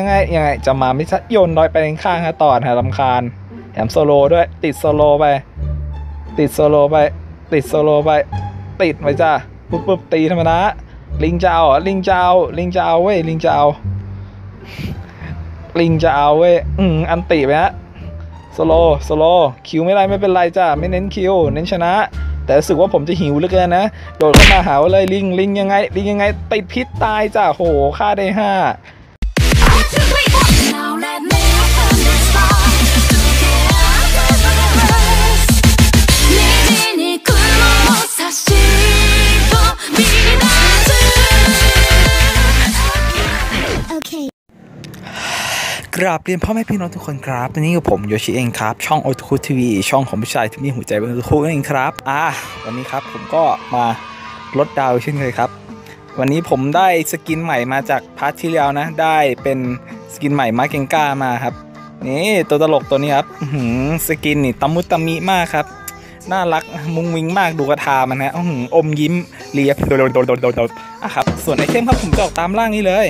ยังไงยังไงจะมาไม่ชัดโยนลอยไปข้างฮะต่อฮะลำคาญแถมโซโลด้วย ติดโซโลไป ติดโซโลไป ติดโซโลไป ติดไปจ้าปุ๊บปุ๊บตีธรรมดาลิงจะเอาลิงจะเอาลิงจะเอาเว้ยลิงจะเอาลิงจะเอาเว้ยอืมอันติไปฮะสโลสโลคิวไม่ได้ไม่เป็นไรจ้าไม่เน้นคิวเน้นชนะ แต่รู้สึกว่าผมจะหิวเหลือเกินนะ โดดเข้ามาหาว่าเลยลิงลิงยังไง ลิงยังไงติดพิษตายจ้าโหฆ่าได้ห้า ราบเรียนพ่อแม่พี่น้องทุกคนครับตอนนี้กับผมโยชิเองครับ ช่องโอทูคูทีวีช่องของผู้ชายที่มีหัวใจเป็นคู่นั่นเองครับ อ่า วันนี้ครับผมก็มาลดดาวเช่นเคยครับ วันนี้ผมได้สกินใหม่มาจากพาร์ทที่แล้วนะ ได้เป็นสกินใหม่มาเกงก้ามาครับ นี่ตัวตลกตัวนี้ครับหืสกินนี่ตะมุตะมิมากครับ น่ารักมุ้งมิ้งมากดูกระทามันฮะออหือมยิ้มเลียบโดดโดดโดดโดดโดดอะครับ ส่วนไอเทมครับผมจะออกตามล่างนี้เลย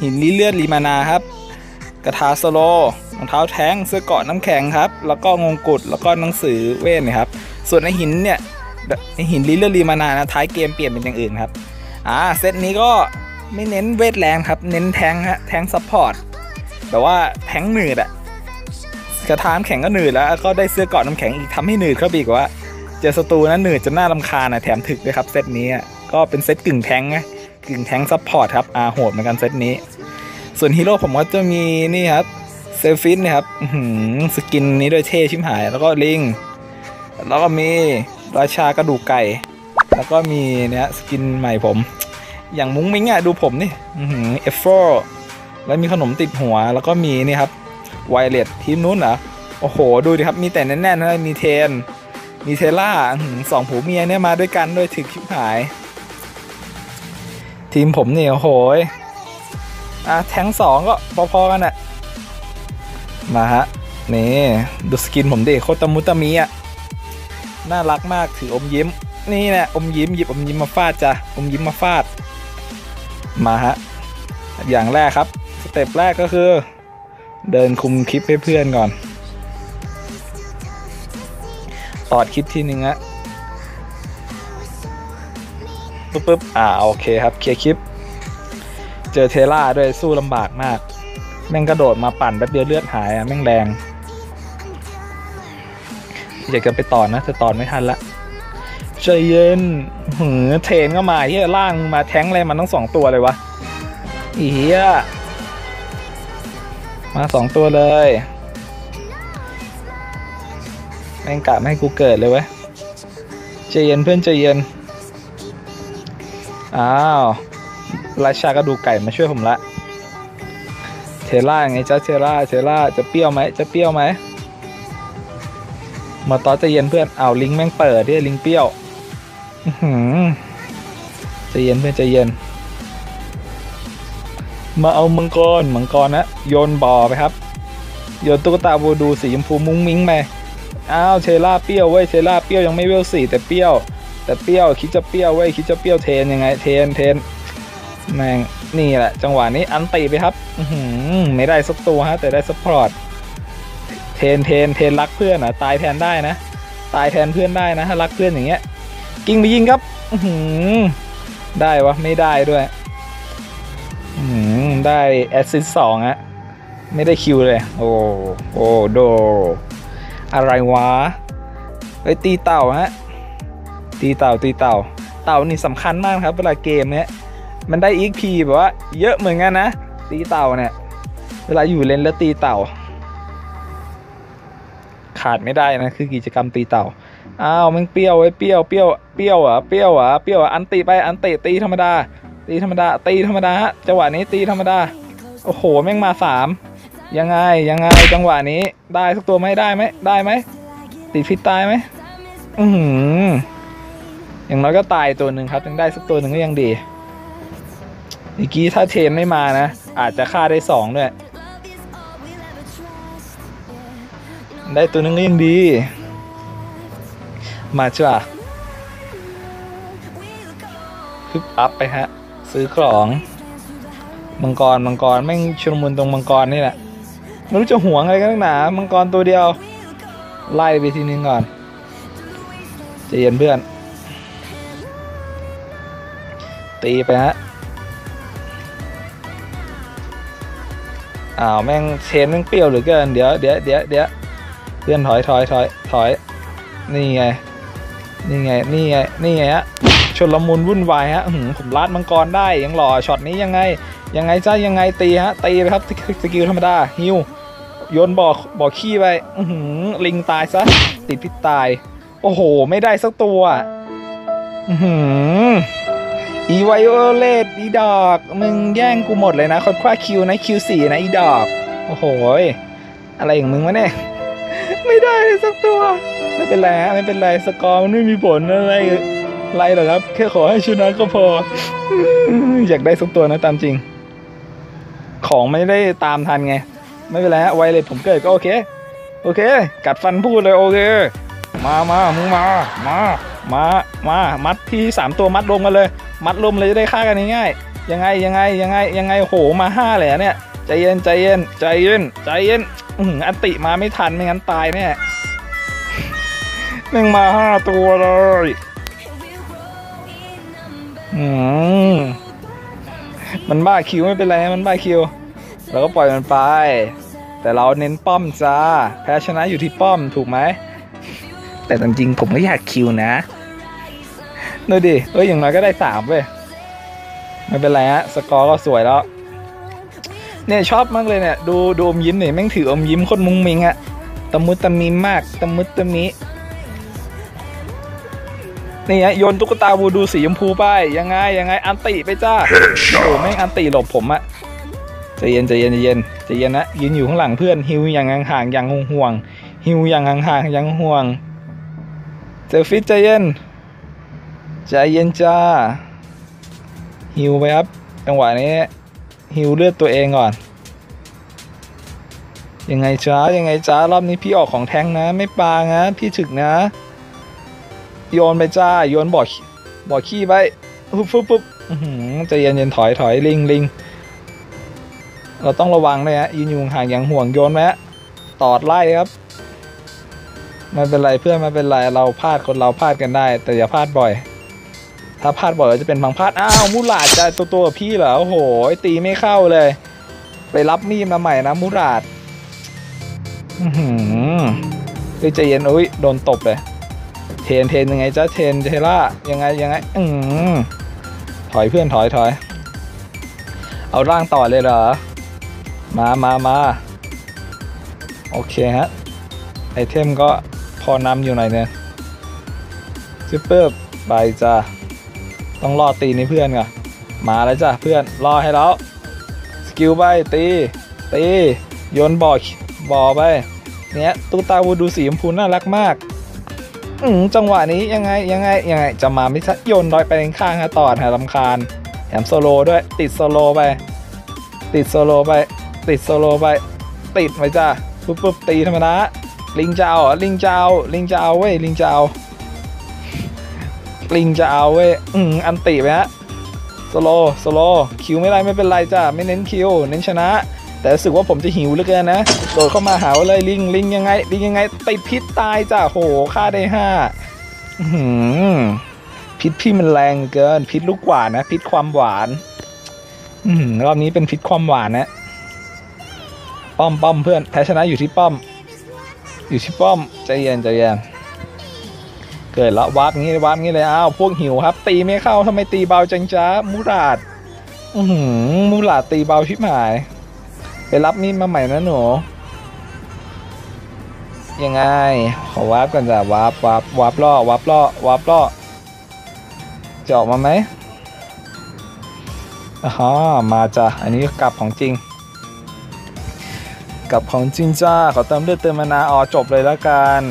หินลีเลือดลีมานาครับ กระทาสโลรองเท้าแท้งเสื้อเกาะน้ำแข็งครับ แล้วก็งงกุฎแล้วก็หนังสือเวทนะครับ ส่วนไอหินเนี่ยไอหินลีเลอดลีมานานะท้ายเกมเปลี่ยนเป็นอย่างอื่นครับอ่าเซตนี้ก็ไม่เน้นเวทแรงครับ เน้นแทงฮะแทงซัพพอร์ตแบบว่าแทงหนืดอะกระทามแข็งก็หนืดแล้วก็ได้เสื้อเกาะน้ำแข็งอีกทำให้หนืดเข้าไปอีกว่าเจอศัตรูนะหนืดจนน่ารำคาญนะแถมถึกด้วยครับเซตนี้ก็เป็นเซตกึ่งแทงไงกึ่งแทงซัพพอร์ตครับอาโหดเหมือนกันเซตนี้ ส่วนฮีโร่ผมก็จะมีนี่ครับเซฟิสนี่ยครับสกินนี้ด้วยเท่ชิมหาย แล้วก็ลิง แล้วก็มีราชากระดูกไก่ แล้วก็มีเนี่ยสกินใหม่ผม อย่างมุ้งมิ้งอะดูผมนี่เอฟโฟแล้วมีขนมติดหัว แล้วก็มีนี่ครับไวเลตทีมนู้นเหรอโอ้โห ดูดิครับ มีแต่แน่นๆนะมีเทน มีเทล่าสองผัวเมียเนี่ยมาด้วยกันด้วยถึกชิบหาย ทีมผมเนี่โอ้โหย อะแทงสองก็พอๆกันอะมาฮะนี่ดูสกินผมดิโคตรมุตมีอะน่ารักมากถืออมยิ้ม นี่แหละอมยิ้มหยิบอมยิ้มมาฟาดจ้ะอมยิ้มมาฟาด มาฮะอย่างแรกครับสเต็ปแรกก็คือ เดินคุมคลิปให้เพื่อนก่อนตอดคลิปทีนึงฮะปึ๊บปึ๊บอ่าโอเคครับเคลียร์คลิป เจอเทล่าด้วยสู้ลำบากมาก แม่งกระโดดมาปั่นแป๊บเดียวเลือดหายอะแม่งแรงอยากจะไปต่อนะแต่ต่อไม่ทันละใจเย็นหือเทนก็มาเฮียล่างมาแท้งอะไรมันทั้งสองตัวเลยวะอีเฮียมาสองตัวเลยแม่งกะไม่ให้กูเกิดเลยเว้ยใจเย็นเพื่อนใจเย็น อ้าว ราชากระดูกไก่มาช่วยผมละ เทล่าไงจ้าเทล่าเทล่าจะเปรี้ยวไหมจะเปรี้ยวไหมมาต่อใจะเย็นเพื่อนเอาลิงแม่งเปิดที่ลิงเปรี้ยวอื้อหือใจะเย็นเพื่อนจะเย็น มาเอามังกรมังกรนะโยนบ่อไปครับโยนตุ๊กตาบูดูสีชมพูมุ้งมิ้งไปอ้าวเชล่าเปรี้ยวเว้ยเชล่าเปรี้ยวยังไม่เวลสี่แต่เปรี้ยว แต่เปรี้ยวคิดจะเปรี้ยวเว้ยคิดจะเปรี้ยวเทนยังไงเทนเทน แม่งนี่แหละ จังหวะนี้อันตีไปครับอืไม่ได้สักตัวฮะ แต่ได้ซัพพอร์ตเทนเทนเทนรักเพื่อนอะ ตายแทนได้นะ ตายแทนเพื่อนได้นะถ้ารักเพื่อนอย่างเงี้ย กิ้งไปยิงครับอื้อหือได้วะไม่ได้ด้วยอื้อหือได้แอสซิสสองอะไม่ได้คิวเลย โอ้โอ้โด อะไรวะไปตีเต่าฮะตีเต่าตีเต่า เต่านี่สำคัญมากครับ เวลาเกมเนี้ย มันได้ XP แบบว่าเยอะเหมือนกันนะ ตีเต่าเนี่ย เวลาอยู่เลนแล้วตีเต่า ขาดไม่ได้นะ คือกิจกรรมตีเต่า อ้าวมันเปรี้ยวไว้ยเปรี้ยวเปรี้ยวเปรี้ยวอะเปรี้ยวอะเปรี้ยวอะอันตีไปอันตีตีธรรมดา ตีธรรมดา ตีธรรมดาฮะจังหวะนี้ตีธรรมดา โอ้โหแม่งมาสามยังไงยังไงจังหวะนี้ได้สักตัวไหมได้ไหมได้ไหมติดพิษตายไหมอืออย่างน้อยก็ตายตัวหนึ่งครับยังได้สักตัวหนึ่งก็ยังดี มื่อกี้ถ้าเทนไม่มานะ อาจจะฆ่าได้สองด้วย ได้ตัวหนึงก็ยังดี มาจ้ะพึบอัพไปฮะ ซื้อของมังกรมังกรแม่งชุลมุนตรงมังกรนี่แหละไม่รู้จะหวงอะไรกันหนา มังกรตัวเดียว ไล่ไปทีนึงก่อนใจเย็นเพื่อน ตีไปฮะ อ้าวแม่งเชนแม่งเปรี้ยวเหลือเกินเดี๋ยวเดี๋ยวเดี๋ยวเดี๋ยวเพื่อนถอยถอยถอยถอยนี่ไงนี่ไงนี่ไงนี่ไงฮะชนละมุนวุ่นวายฮะหือผมลาดมังกรได้ยังหล่อช็อตนี้ยังไง ยังไงจ้ายังไงตีฮะตีไปครับสกิลธรรมดาฮิวโยนบอกบอกขี้ไปอือหือลิงตายซะติดพิษตาย โอ้โห ไม่ได้สักตัว อือหือ อีไวโอเลตอีดอก มึงแย่งกูหมดเลยนะคนคว้าคิวนะคิวสี่นะอีดอก โอ้โหยอะไรอย่างมึงวะเนี่ย ไม่ได้เลยสักตัว ไม่เป็นไรฮะไม่เป็นไรสกอร์มันไม่มีผลอะไรอะไรหรอกครับ แค่ขอให้ชนะก็พอ อยากได้สักตัวนะตามจริง ของไม่ได้ตามทันไง ไม่เป็นไรฮะไวเลยผมเกิดก็โอเค โอเค กัดฟันพูดเลยโอเค มามามึงมา มา มา มา มัดที่สามตัวมัดรวมกันเลย มัดรวมเลยจะได้ฆ่ากันง่ายๆยังไงยังไงยังไงยังไงโหมาห้าเลยเนี่ยใจเย็นใจเย็นใจเย็นใจเย็นอื้อหืออันติมาไม่ทันไม่งั้นตายแน่แม่งมาห้าตัวเลยอืมมันบ้าคิวไม่เป็นไรมันบ้าคิวเราก็ปล่อยมันไป แต่เราเน้นป้อมจ้าแพ้ชนะอยู่ที่ป้อมถูกไหมแต่จริงๆผมก็อยากคิวนะ ดูดิเอ้ยอย่างน้อยก็ได้สามเว้ยไม่เป็นไรฮะสกอร์ก็สวยแล้วเนี่ยชอบมากเลยเนี่ยดูดูอมยิ้มเนี่ยแม่งถืออมยิ้มโคนมุ้งมิงอะตะมุตะมิมากตะมุตะมินี่ฮะโยนตุ๊กตาวูดูสีชมพูไปยังไงยังไงอันติไปจ้าโอ้แม่งอันติหลบผมอะใจเย็นใจเย็นใจเย็นใจเย็นนะยืนอยู่ข้างหลังเพื่อนฮิวอย่างห่างๆอย่างห่วงฮิวอย่างห่างๆอย่างห่วงเซลฟิตใจเย็น ใจเย็นจ้าฮิวไปครับ จังหวะนี้ฮิวเลือดตัวเองก่อน ยังไงจ้ายังไงจ้ารอบนี้พี่ออกของแทงนะ ไม่ปานะ พี่ถึกนะ โยนไปจ้า โยนบ่อบ่อขี้ไปปุ๊บปุ๊บปุ๊บใจเย็นเย็นถอยถอยลิงลิงเราต้องระวังเลยฮะยืนอยู่ห่างอย่างห่วงโยนไหมะตอดไล่ครับไม่เป็นไรเพื่อนไม่เป็นไรเราพลาดคนเราพลาดกันได้ แต่อย่าพลาดบ่อย ถ้าพลาดบ่อยจะเป็นพังพลาดอ้าวมูหลาดจะตัวตัวพี่เหรอโอ้โหตีไม่เข้าเลย ไปรับมีดมาใหม่นะมูหลาดอือหือเฮ้ยใจเย็นอุ้ยโดนตบเลย เทนเทนยังไงจ้าเทนเทล่ายังไงยังไง อืมถอยเพื่อนถอยถอยเอาร่างต่อเลยเหรอ มามามาโอเคฮะ ไอเทมก็พอนำอยู่หน่อยเนี่ยซิปเปอร์ไปจ้า ต้องรอตีนี่เพื่อนก่อนมาแล้วจ้ะเพื่อนรอให้แล้วสกิลไปตีตีโยนบ่อบ่อไปเนี่ยตุ๊กตาวูดูสีชมพูน่ารักมากอืจังหวะนี้ยังไงยังไงยังไงจะมาไม่ชัดโยนลอยไปข้างฮะต่อฮะลำคาญแถมโซโลด้วยติดโซโลไป ติดโซโลไป ติดโซโลไป ติดไปจ้าปุ๊บปุ๊บตีธรรมดาลิงจะเอาลิงจะเอาลิงจะเอาเว้ยลิงจะเอา ลิงจะเอาเว้ยอืมอันติไปฮะโซโลโซโลคิวไม่ได้ไม่เป็นไรจ้าไม่เน้นคิวเน้นชนะ แต่รู้สึกว่าผมจะหิวเหลือเกินนะโดดเข้ามาหาเลยลิงลิงยังไงลิงยังไงติดพิษตายจ้ะโหฆ่าได้ห้าหือพิษพี่มันแรงเกิน พิษลูกหวานนะ พิษความหวานอือหือรอบนี้เป็นพิษความหวานนะ ป้อมป้อมเพื่อนแพ้ชนะอยู่ที่ป้อม อยู่ที่ป้อมใจเย็นใจเย็น เกิดละวาร์ปงี้วาร์ปงี้เลยอ้าวพวกหิวครับ ตีไม่เข้าทำไมตีเบาจังจ้ามูราดอือหือมูราดตีเบาชิบหายไปรับมีดมาใหม่นะหนูยังไงขอวาร์ปก่อนจ้ะวาร์ปวาร์ปวาร์ปล่อวาร์ปล่อวาร์ปล่อจะออกมาไหมอ๋อมาจ้ะอันนี้กลับของจริงกับของจริงจ้าขอเติมเลือดเติมมานาอ๋อจบเลยแล้วกัน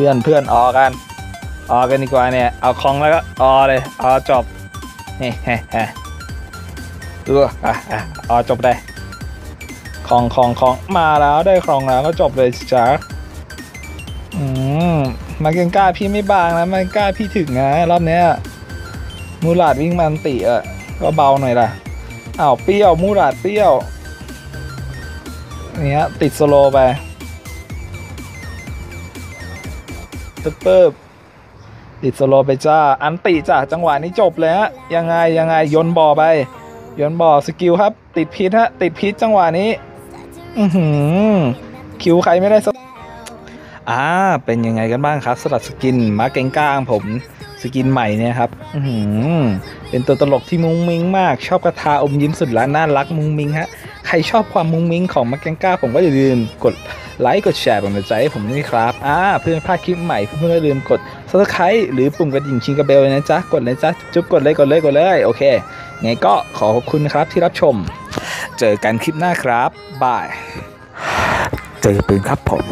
พื่อนเพื่อนออกัน ออกันดีกว่าเนี่ย เอาคองแล้วก็ออเลยออจบเฮ้เฮ้เฮ้ดูอะอะออจบได้คองคองคองมาแล้วได้คองแล้วก็จบเลยจ้าอืมมาเกนก้าพี่ไม่บางนะมาเกนก้าพี่ถึงนะรอบเนี้ยมูลาดวิ่งมันติอะก็เบาหน่อยล่ะอ้าวเปรี้ยวมูราดเปรี้ยวเนี้ยติดสโลไป ตึ๊บปึ๊บติดสโลไปจ้า อันติจ้ะจังหวะนี้จบเลยฮะ ยังไงยังไงโยนบ่อไปโยนบ่อสกิลครับ ติดพิษฮะ ติดพิษจังหวะนี้ อือหือ คิวใครไม่ได้สอ่า เป็นยังไงกันบ้างครับสำหรับสกินมาเก่งก้างผมสกินใหม่เนี่ยครับ อือหือ เป็นตัวตลกที่มุ้งมิ้งมาก ชอบกระทาอมยิ้มสุดละน่ารักมุ้งมิ้งฮะ ใครชอบความมุ้งมิ้งของมาเก่งก้าผมก็อย่าลืมกดไลค์กดแชร์เป็นกำลังใจให้ผมด้วยครับอ่าเพื่อนพลาดคลิปใหม่เพื่อนๆอย่าลืมกด subscribe หรือปุ่มกระดิ่งชิงกระเบลนะจ๊ะกดเลยจ้ะจุ๊บกดเลยกดเลยกดเลยโอเคไงก็ขอขอบคุณนะครับที่รับชม เจอกันคลิปหน้าครับบายเจอปืนครับผม